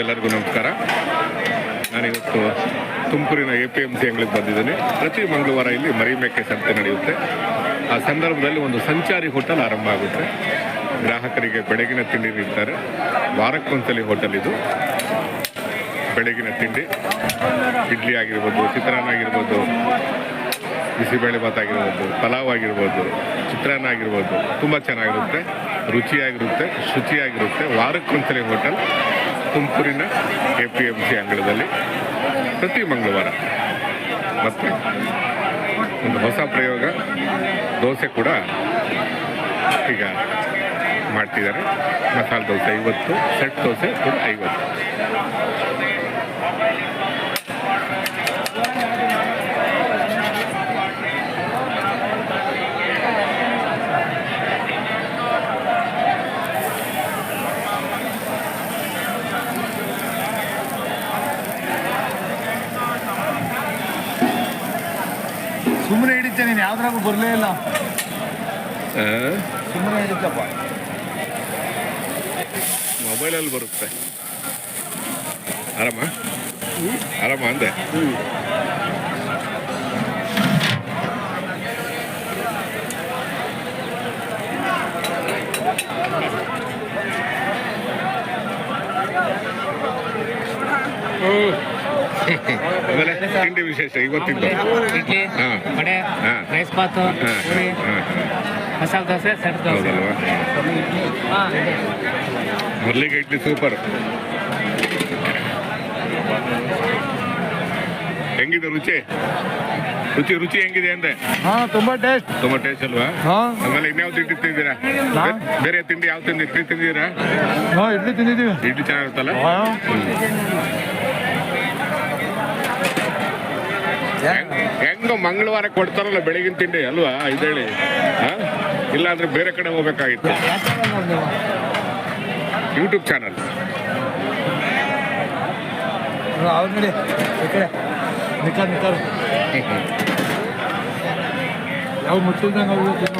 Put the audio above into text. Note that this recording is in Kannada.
ಎಲ್ಲರಿಗೂ ನಮಸ್ಕಾರ. ನಾನಿವತ್ತು ತುಮಕೂರಿನ ಎ ಪಿ ಎಂ ಸಿ ಅಂಗಡಿಗೆ ಬಂದಿದ್ದೀನಿ. ಪ್ರತಿ ಮಂಗಳವಾರ ಇಲ್ಲಿ ಮರಿಮೇಕೆ ಸಂತೆ ನಡೆಯುತ್ತೆ. ಆ ಸಂದರ್ಭದಲ್ಲಿ ಒಂದು ಸಂಚಾರಿ ಹೋಟೆಲ್ ಆರಂಭ ಆಗುತ್ತೆ. ಗ್ರಾಹಕರಿಗೆ ಬೆಳಗಿನ ತಿಂಡಿ ನೀಡ್ತಾರೆ. ವಾರಕ್ಕೊಂದ್ಸಲಿ ಹೋಟೆಲ್ ಇದು. ಬೆಳಗಿನ ತಿಂಡಿ, ಇಡ್ಲಿ ಆಗಿರ್ಬೋದು, ಚಿತ್ರಾನ್ನ ಆಗಿರ್ಬೋದು, ಬಿಸಿಬೇಳೆ ಆಗಿರ್ಬೋದು, ಪಲಾವ್ ಆಗಿರ್ಬೋದು, ಚಿತ್ರಾನ್ನ ಆಗಿರ್ಬೋದು, ತುಂಬ ಚೆನ್ನಾಗಿರುತ್ತೆ. ರುಚಿಯಾಗಿರುತ್ತೆ, ಶುಚಿಯಾಗಿರುತ್ತೆ. ವಾರಕ್ಕೊಂದ್ಸಲಿ ಹೋಟೆಲ್. ತುಮಕೂರಿನ ಎ ಪಿ ಎಂ ಸಿ ಅಂಗಳದಲ್ಲಿ ಪ್ರತಿ ಮಂಗಳವಾರ ಮತ್ತು ಒಂದು ಹೊಸ ಪ್ರಯೋಗ ದೋಸೆ ಕೂಡ ಈಗ ಮಾಡ್ತಿದ್ದಾರೆ. ಮಸಾಲೆ ದೋಸೆ ಐವತ್ತು, ಸೆಟ್ ದೋಸೆ ಕೂಡ ಐವತ್ತು. ಸುಮ್ಮನೆ ಹಿಡಿತೆ ನೀನು ಯಾವ್ದ್ರಾಗೂ ಬರಲೇ ಇಲ್ಲ. ಸುಮ್ಮನೆ ಹಿಡಿತಪ್ಪ. ಮೊಬೈಲಲ್ಲಿ ಬರುತ್ತೆ. ಆರಾಮ? ಆರಾಮ ಅಂದೆ? ಆಮೇಲೆ ತಿಂಡಿ ವಿಶೇಷ ಇವತ್ತಿದ್ದು ಇಡ್ಲಿ ಹಾ. ವಡೆ ಹಾ. Rice bath puri masala dosa set dosa. ಹೌದಲ್ವಾ? ಮೊದಲಿಗೆ ಇಡ್ಲಿ ಸೂಪರ್ ಹೆಂಗಿದೆ ರುಚಿ? ರುಚಿ ರುಚಿ ಹೆಂಗಿದೆ ಅಂದೆ? ಹಾ ತುಂಬಾ ಟೇಸ್ಟ್ ತುಂಬಾ ಟೇಸ್ಟ್ ಅಲ್ವಾ? ಹಾ. ಆಮೇಲೆ ಇನ್ಯಾವ ತಿಂಡಿ ತಿಂದಿದ್ದೀರಾ? ಬೇರೆ ತಿಂಡಿ ಯಾವ ತಿಂಡಿ ಇಡ್ಲಿ ತಿಂದಿದ್ದೀರಾ? ಹಾ ಇಡ್ಲಿ ತಿಂದಿದ್ದೀವಿ. ಇಡ್ಲಿ ಚೆನ್ನಾಗಿರುತ್ತಲ್ಲ ಹಾ. ಹೆಂಗ್- ಮಂಗಳವಾರ ಕೊಡ್ತಾರಲ್ಲ ಬೆಳಗಿನ ತಿಂಡಿ ಅಲ್ವಾ? ಇದೇಳಿ ಇಲ್ಲಾಂದ್ರೆ ಬೇರೆ ಕಡೆ ಹೋಗ್ಬೇಕಾಗಿತ್ತು. YouTube channel. ಯಾವ ಮುಟ್ಟಿಲ್ದಂಗೆ ಅವ್ರು